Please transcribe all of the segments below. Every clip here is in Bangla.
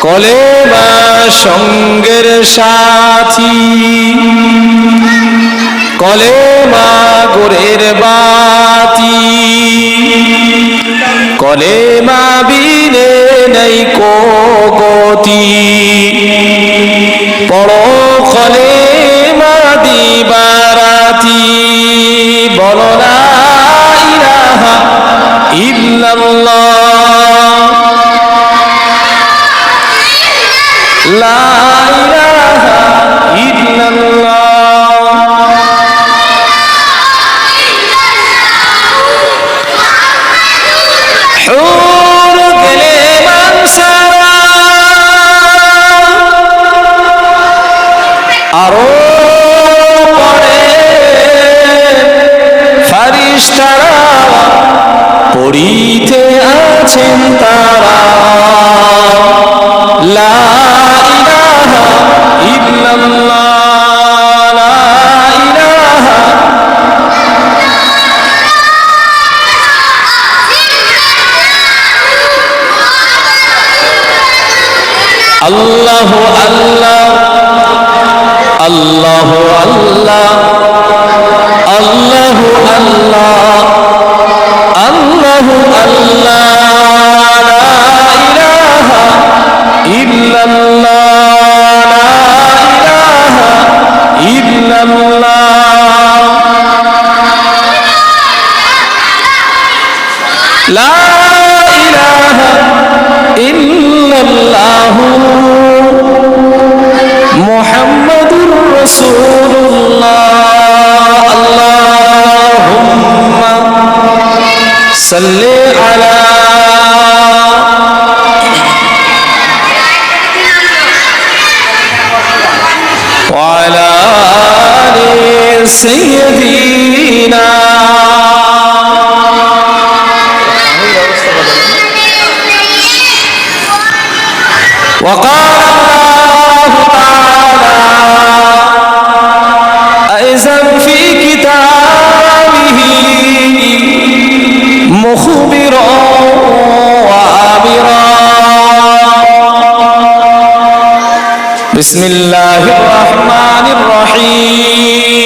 কলেমা সঙ্গের সাথী। কলেমা গোরের বাতি। কলেমা বিনে নেই কো গতি। পড়ো কলেমা দিবারাতি বলো না ইলাহা ইল্লাল্লাহ। আছেন তারা। লা ইলাহা ইল্লাল্লাহ আল্লাহ আল্লাহ আল্লাহ আল্লাহ আল্লাহ আল্লাহ আল্লাহ আল্লাহ। صل على وعلى آل سيدنا بسم الله الرحمن الرحيم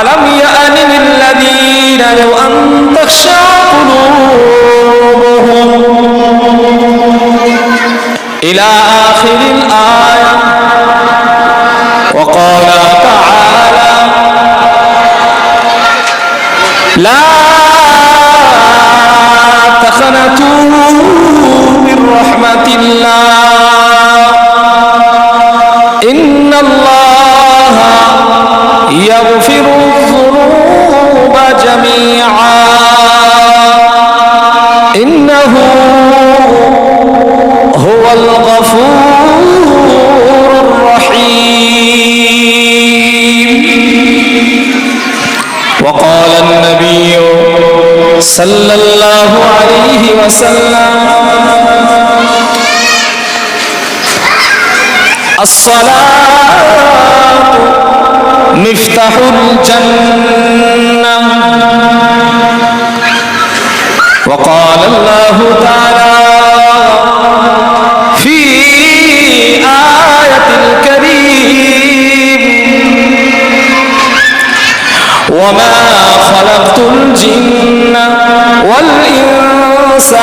ألم يأن للذين لو أن تخشع قلوبهم إلى آخر الآية وقال تعالى لا رحمة الله. إن الله يغفر الذنوب جميعا. إنه هو الغفور الرحيم. وقال النبي صلى الله عليه وسلم الصلاة مفتاح الجنة. وقال الله تعالى في آية الكريم وما خلقت الجن والإنس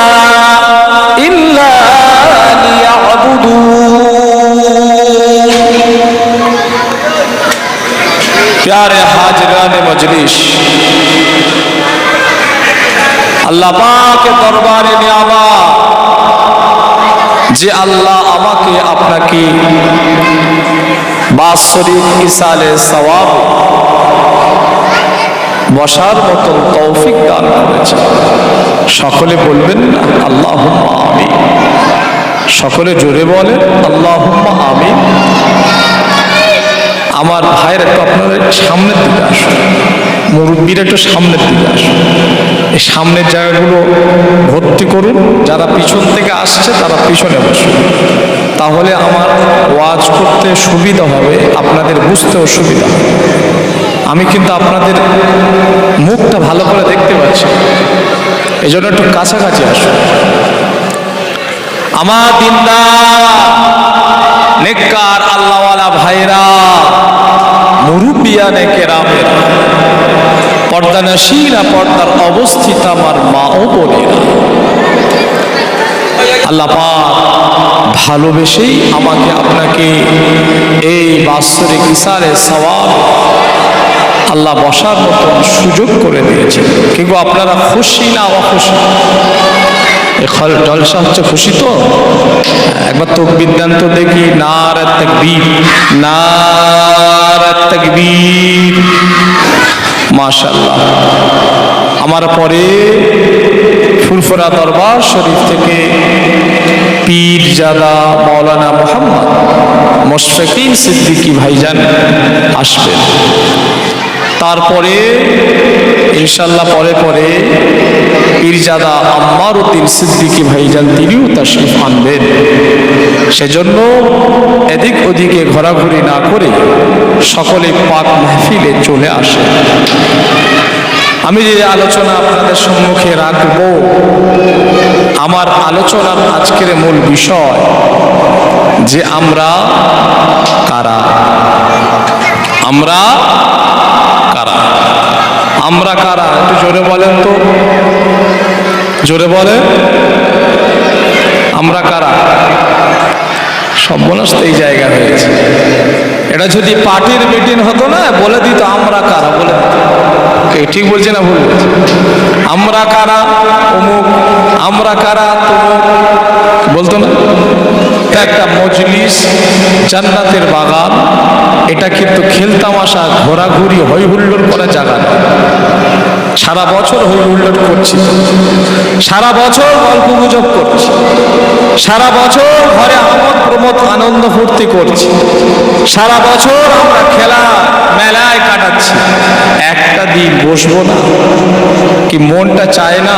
আর হাজরানে মজলিস। আল্লাহ পাকে দরবারে নেওয়া যে আল্লাহ আমাকে আপনাকে বাসরিক ইসালে সওয়াব বসার মতো তৌফিক দান করেছে। সকলে বলবেন আল্লাহ আমি সকলে জোরে বলেন আল্লাহ আমিন। আমার ভাইয়ের একটু আপনারা সামনের দিকে আসুন। মুরব্বীর একটু সামনের দিকে আসুন। এই সামনের জায়গাগুলো ভর্তি করুন। যারা পিছন থেকে আসছে, তারা পিছনে বসুন। তাহলে আমার ওয়াজ করতে সুবিধা হবে, আপনাদের বুঝতেও সুবিধা হবে। আমি কিন্তু আপনাদের মুখটা ভালো করে দেখতে পাচ্ছি। এই জন্য একটু কাছাকাছি আসুন। আমার দিনদা নেককার আল্লাহওয়ালা ভাইরা মুরুবিয়ানে কেরামেরা পর্দানাশীরা পর্দার অবস্থিত আমার মা ও বোনেরা, আল্লাহ ভালোবেসেই আমাকে আপনাকে এই বাৎসরিক ইসারে সওয়াব আল্লাহ বসার মতন সুযোগ করে দিয়েছে কিন্তু আপনারা খুশি না অখুশি? জলসা হচ্ছে খুশি তো? একবার তো বিদ্যান্ত দেখি নার তকবীর নার তকবীর। মাশাল্লাহ আমার পরে ফুরফুরা দরবার শরীফ থেকে পীর জাদা মৌলানা মোহাম্মদ মোশফিকিন সিদ্দিকী ভাইজান আসবেন। তারপরে ইনশাল্লাহ পরে পরে পীরজাদা আম্মার উদ্দিন সিদ্দিকী ভাইজান তিনিও তাশরিফ আনবেন। সেজন্য এদিক ওদিকে ঘোরাঘুরি না করে সকলে পাক মাহফিলে চলে আসে আমি যে আলোচনা আপনাদের সম্মুখে রাখব, আমার আলোচনার আজকের মূল বিষয় যে আমরা কারা? আমরা কারা? আমরা কারা? একটু জোরে বলেন তো। জোরে বলেন। আমরা কারা? সর্বনাশ এই জায়গা হয়েছে। এটা যদি পার্টির মিটিং হতো না, বলে দিত আমরা কারা, বলে ঠিক বলছে না ভুল? আমরা কারা? অমুক। আমরা কারা? তমুক। বলতো না? একটা মজলিস, জান্নাতের বাগান। এটা কিন্তু খেলতাম খেলতামাশা ঘোরাঘুরি হই হুল্লোড় করা জায়গা সারা বছর হই হুল্লোড় করছি। সারা বছর গল্প গুজব করছি। সারা বছর ঘরে আমোদ, প্রমোদ, আনন্দ ফুর্তি করছি। সারা বছর আমরা খেলা, মেলায় কাটাচ্ছি। একটা দিন বসবো না। কি মনটা চায় না?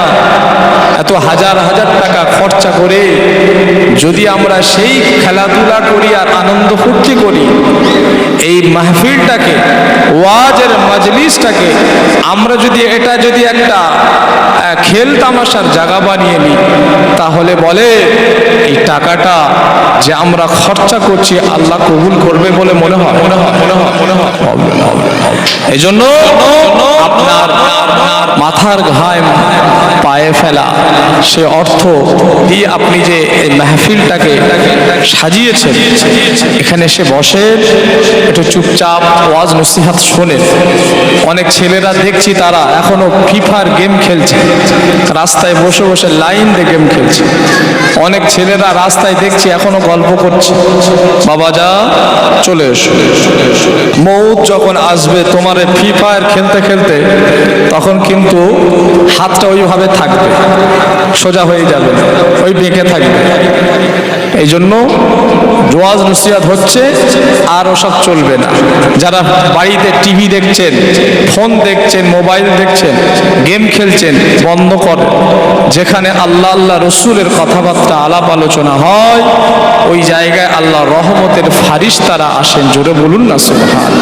এত হাজার হাজার টাকা খরচা করে যদি আমরা সেই খেলাধুলা করি আর আনন্দ ফুর্তি করি এই মাহফিলটাকে, ওয়াজের মজলিসটাকে আমরা যদি এটা যদি একটা খেল তামাশার জায়গা বানিয়ে নিই, তাহলে বলে এই টাকাটা যে আমরা খরচা করছি আল্লাহ কবুল করবে বলে মনে হয় মনে হয় মনে হয় মনে হয়। এই জন্য আপনার মাথার ঘায় পায়ে ফেলা, সে অর্থ দিয়ে আপনি যে এই মাহফিলটাকে সাজিয়েছেন, এখানে সে বসে একটু চুপচাপ ওয়াজ নসিহাত শোনে। অনেক ছেলেরা দেখছি তারা এখনও ফিফার গেম খেলছে। রাস্তায় বসে বসে লাইন দিয়ে গেম খেলছে। অনেক ছেলেরা রাস্তায় দেখছি এখনও গল্প করছে। বাবা যা, চলে এসো। মৌত যখন আসবে তোমার ফ্রি ফায়ার খেলতে খেলতে, তখন কিন্তু হাতটা ওইভাবে থাকবে। সোজা হয়ে যাবে, ওই বেঁকে থাকবে। এই জন্য জোয়াজ নসিহাত হচ্ছে আর ওসব চলবে না। যারা বাড়িতে টিভি দেখছেন, ফোন দেখছেন, মোবাইল দেখছেন, গেম খেলছেন, বন্ধ করেন। যেখানে আল্লাহ আল্লাহ রসুলের কথাবার্তা আলাপ আলোচনা হয়, ওই জায়গায় আল্লাহ রহমতের ফারিস তারা আসেন। জোরে বলুন না সুবহান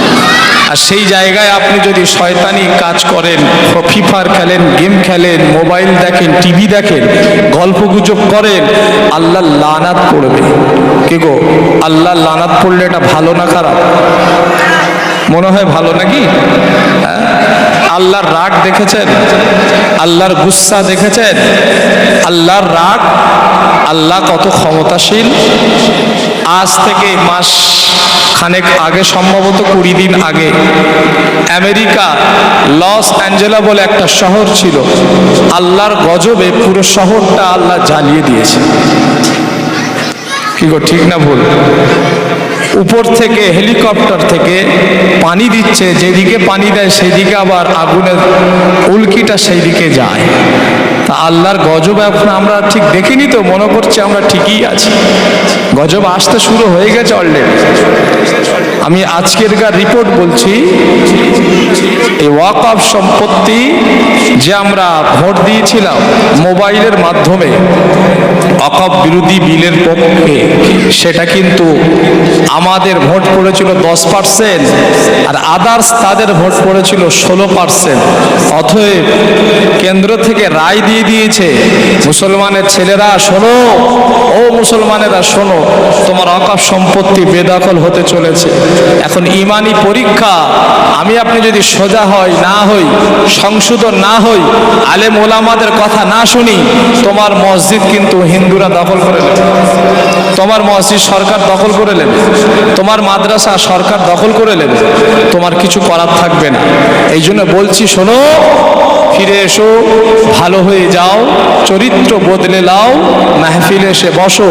আর সেই জায়গায় আপনি যদি শয়তানি কাজ করেন ফিফার খেলেন গেম খেলেন মোবাইল দেখেন টিভি দেখেন গল্প গুজব করেন, আল্লাহ লানাত পড়বে কে গো? আল্লাহ লানাত পড়লে এটা ভালো না খারাপ? মনে হয় ভালো নাকি? হ্যাঁ? আল্লাহর রাগ দেখেছেন? আল্লাহর গুসা দেখেছেন? আল্লাহর রাগ? আল্লাহ কত ক্ষমতাশীল? আজ থেকে মাস খানেক আগে, সম্ভবত কুড়ি দিন আগে, আমেরিকা, লস অ্যাঞ্জেলা বলে একটা শহর ছিল। আল্লাহর গজবে পুরো শহরটা আল্লাহ জ্বালিয়ে দিয়েছে। কি গো, ঠিক না ভুল? উপর থেকে, হেলিকপ্টার থেকে পানি দিচ্ছে, যেদিকে পানি দেয়, সেদিকে আবার আগুনের উল্কিটা সেই দিকে যায়। তা আল্লাহর গজব এখন আমরা ঠিক দেখিনি তো, মনে করছি আমরা ঠিকই আছি। গজব আসতে শুরু হয়ে গেছে অলরেডি আমি আজকেরকার রিপোর্ট বলছি, এই ওয়াকফ সম্পত্তি যে আমরা ভোট দিয়েছিলাম মোবাইলের মাধ্যমে ওয়াকফ বিরোধী বিলের পক্ষে, সেটা কিন্তু আমাদের ভোট পড়েছিল দশ পার্সেন্ট আর আদার্স তাদের ভোট পড়েছিল ষোলো পার্সেন্ট অতএব কেন্দ্র থেকে রায় দিয়ে দিয়েছে। মুসলমানের ছেলেরা, শোনো, ও মুসলমানেরা, শোনো, তোমার অকাপ সম্পত্তি বেদখল হতে চলেছে। এখন ইমানি পরীক্ষা, আমি আপনি যদি সোজা হই, না হই, সংশোধন না হই, আলেম ওলামাদের কথা না শুনি, তোমার মসজিদ কিন্তু হিন্দুরা দখল করে নেবে। তোমার মসজিদ সরকার দখল করে নেবে। তোমার মাদ্রাসা সরকার দখল করে নেবে। তোমার কিছু করার থাকবে না। এই জন্য বলছি, শোনো ফিরে এসো ভালো হয়ে যাও চরিত্র বদলে লাও মাহফিলে এসে বসো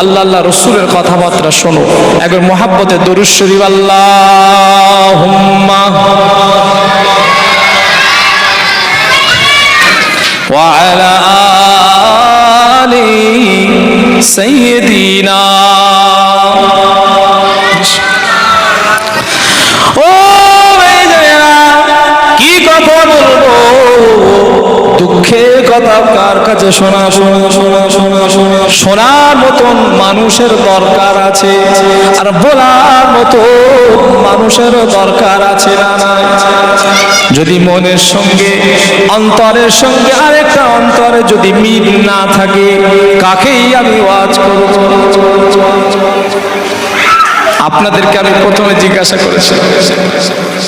আল্লাহ আল্লাহ রসুলের কথাবার্তা শোনো একবার মোহাব্বতে দরুদ শরীফ আল্লাহ وعلى آل سيدنا শোনা শোনা শোনা শোনা শোনা, শোনার মতন মানুষের দরকার আছে? আর বলার মতো মানুষের দরকার আছে না যদি মনের সঙ্গে, অন্তরের সঙ্গে আরেকটা অন্তরে যদি মিল না থাকে, কাকেই আমি ওয়াজ করব? আপনাদেরকে আমি প্রথমে জিজ্ঞাসা করেছি,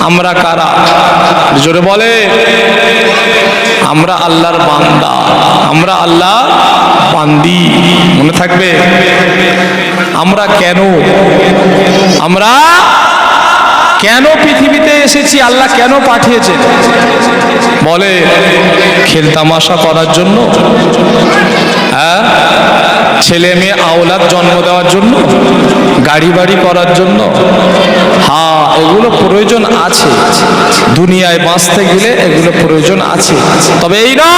আমরা কারা? জোরে বলে আমরা আল্লাহর বান্দা। আমরা আল্লাহ বান্দি। মনে থাকবে? আমরা কেন? আমরা কেন পৃথিবীতে এসেছি? আল্লাহ কেন পাঠিয়েছেন বলে খেলতামাশা করার জন্য। ছেলে মেয়ে আওলাদ জন্ম দেওয়ার জন্য, গাড়ি বাড়ি করার জন্য হ্যাঁ এগুলো প্রয়োজন আছে। দুনিয়ায় বাঁচতে গেলে এগুলো প্রয়োজন আছে। তবে এই না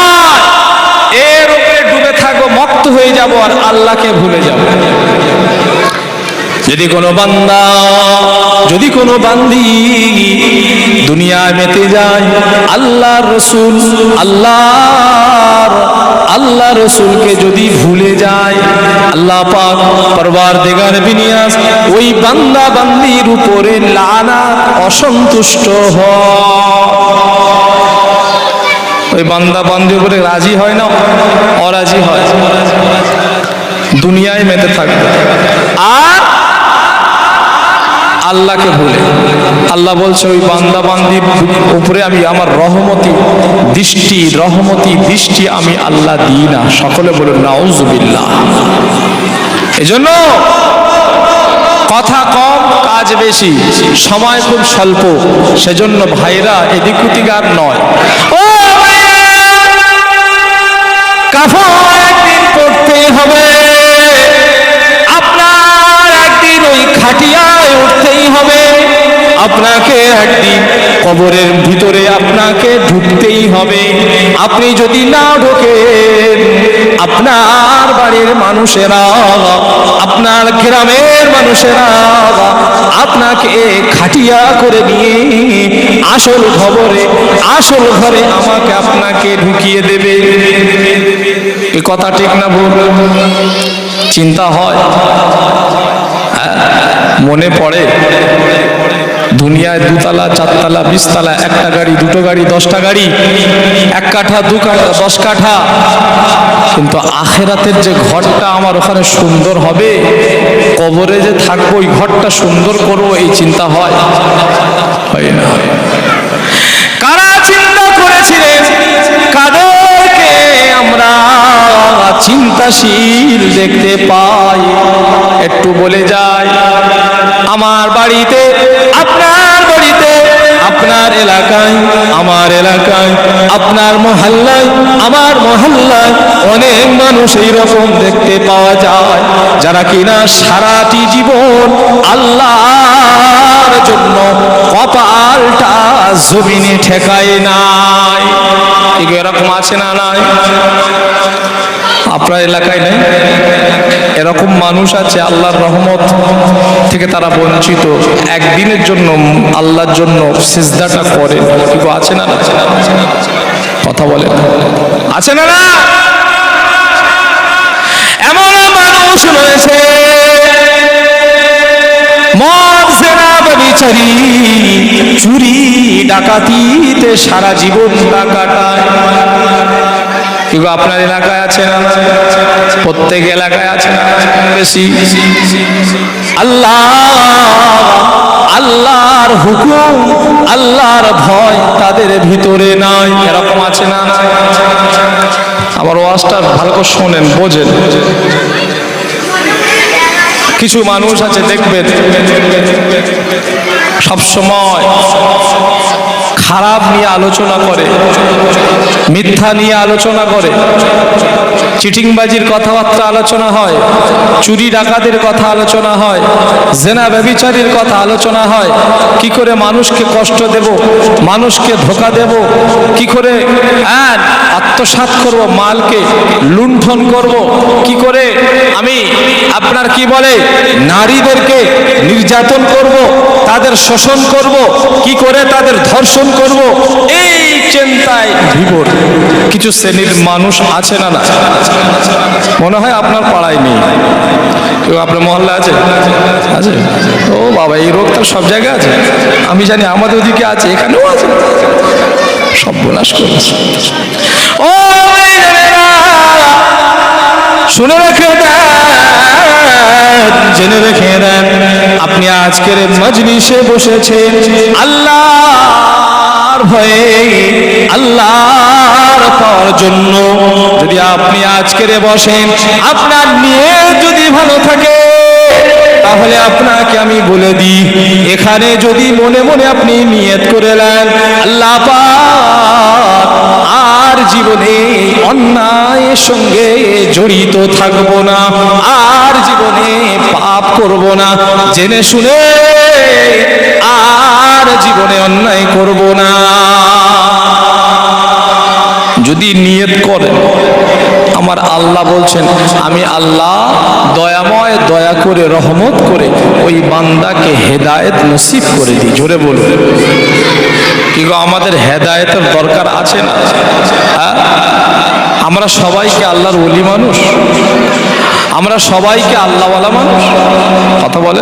এর উপরে ডুবে থাকব মক্ত হয়ে যাব আর আল্লাহকে ভুলে যাব। যদি কোনো বান্দা, যদি কোনো বান্দি দুনিয়ায় মেতে যায় আল্লাহ রসুল আল্লাহ আল্লাহ রসুলকে যদি ভুলে যায়, আল্লাহ পাক পরবার দেগার বিনিয়াস ওই বান্দা বান্দির উপরে লানা অসন্তুষ্ট হয় ওই বান্দা বান্দির উপরে রাজি হয় না, অরাজি হয়। দুনিয়ায় মেতে থাকবে। আর আল্লাহকে ভুলে। আল্লাহ বলছে, ওই বান্দা বান্দির উপরে আমি, আমার রহমতি দৃষ্টি রহমতি দৃষ্টি আমি আল্লাহ দিই না। সকলে বলুন, নাউজুবিল্লাহ। এজন্য কথা কম, কাজ বেশি, সময় খুব স্বল্প, সেজন্য ভাইরা এদিক ওদিক আর নয়। ও কাফন একদিন করতে হবে। আপনার একদিন ওই উঠতেই হবে। আপনাকে একদিন কবরের ভিতরে আপনাকে ঢুকতেই হবে। আপনি যদি না ঢোকেন আপনার বাড়ির মানুষেরা আপনার গ্রামের মানুষেরা আপনাকে খাটিয়া করে নিয়ে আসল খবরে আসল ঘরে আমাকে আপনাকে ঢুকিয়ে দেবে। কথা ঠিক না ভুল? চিন্তা হ্যাঁ, মনে পড়ে? দুনিয়ায় দুতলা, চারতলা, বিশতলা, একটা গাড়ি, দুটো গাড়ি, দশটা গাড়ি, এক কাঠা, দু কাঠা, দশ কাঠা। কিন্তু আখেরাতের যে ঘরটা আমার ওখানে সুন্দর হবে, কবরে যে থাকব, ওই ঘরটা সুন্দর করব, এই চিন্তা হয়। হয় না। কারা চিন্তা করেছিলেন চিন্তাশীল দেখতে পাই। একটু বলে যাই, আমার বাড়িতে, আপনার বাড়িতে, আপনার এলাকায়, আমার এলাকায়, আপনার মহল্লায়, আমার মহল্লায় অনেক মানুষ এইরকম দেখতে পাওয়া যায়, যারা কিনা সারাটি জীবন আল্লাহর জন্য কপালটা জমিনে ঠেকায় নাই। এরকম আছে না নাই? আপনার এলাকায় নেই? এরকম মানুষ আছে, আল্লাহর রহমত থেকে তারা বঞ্চিত। একদিনের জন্য, আল্লাহর জন্য সিজদাটা করে। আছে না? কথা বলে আছে না না? এমন মানুষ রয়েছে। চুরি, ডাকাতিতে সারা জীবন কাটায়। কিন্তু আপনার এলাকায় আছে না? প্রত্যেক এলাকায় আছে না? বেশি। আল্লাহ আল্লাহর হুকুম, আল্লাহর ভয় তাদের ভিতরে নাই। এরকম আছে না? আমার ওয়াজটা ভালো করে শোনেন, বোঝেন। কিছু মানুষ আছে, দেখবেন। সব সময় খারাপ নিয়ে আলোচনা করে, মিথ্যা নিয়ে আলোচনা করে। চিটিংবাজির কথাবার্তা আলোচনা হয়, চুরি ডাকাতের কথা আলোচনা হয়, জেনা ব্যবিচারীর কথা আলোচনা হয়। কি করে মানুষকে কষ্ট দেব, মানুষকে ধোকা দেব? কি করে আত্মসাৎ করব, মালকে লুণ্ঠন করব? কি করে আমি আপনার কি বলে, নারীদেরকে নির্যাতন করব? তাদের শোষণ করব, কি করে তাদের ধর্ষণ করব, এই চিন্তায় বিভোর কিছু শ্রেণির মানুষ আছে না না? মনে হয় আপনার পাড়ায় নেই। কেউ আপনার মহল্লা আছে? আছে? ও বাবা, এই রোগ তো সব জায়গায় আছে। আমি জানি আমাদের ওদিকে আছে, এখানেও আছে। সব বোনাস করেছে ও শুনে রেখে দেন, জেনে রেখে দেন। আপনি আজকের মজলিসে বসেছেন আল্লাহর ভয়ে, আল্লাহর পাওয়ার জন্য। যদি আপনি আজকের বসেন আপনার নিয়ে যদি ভালো থাকে, তাহলে আপনাকে আমি বলে দিই। এখানে যদি মনে মনে আপনি নিয়ত করে নেন, আল্লাহ জীবনে অন্যায়ের সঙ্গে জড়িত থাকব না, আর জীবনে পাপ করব না, জেনে শুনে আর জীবনে অন্যায় করব না। যদি নিয়ত করেন, আমার আল্লাহ বলছেন, আমি আল্লাহ দয়াময় দয়া করে, রহমত করে ওই বান্দাকে হেদায়েত নসিব করে দিই। জোরে বলুন। কি গো আমাদের হেদায়েতের দরকার আছে না। হ্যাঁ? আমরা সবাইকে আল্লাহর ওলি মানুষ। আমরা সবাইকে আল্লাহওয়ালা মানুষ। কথা বলে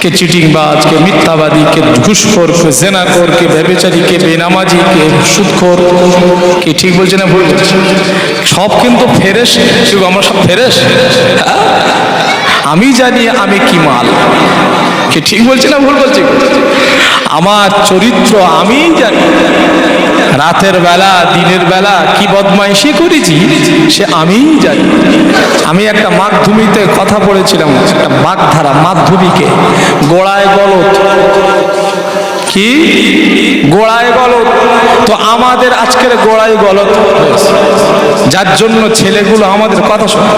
কে চিটিংবাজ, কে মিথ্যাবাদী, কে ঘুষখোর, কে জেনাখোর, কে ব্যবচারী, কে বেনামাজি, কে সুদখোর, কে ঠিক বলছে না ভুল? সব কিন্তু ফেরেস কিন্তু আমরা সব ফেরেস হ্যাঁ? আমি জানি আমি কি মাল। কে ঠিক বলছে না ভুল বলছে? আমার চরিত্র আমিই জানি। রাতের বেলা, দিনের বেলা কি বদমাইশি করেছি, সে আমিই জানি। আমি একটা মাধ্যমিতে কথা পড়েছিলাম একটা বাগধারা মাধ্যমিকে। গোড়ায় গলত কি? গোড়ায় গলত তো। আমাদের আজকের গোড়ায় গলত যার জন্য ছেলেগুলো আমাদের কথা শোনে।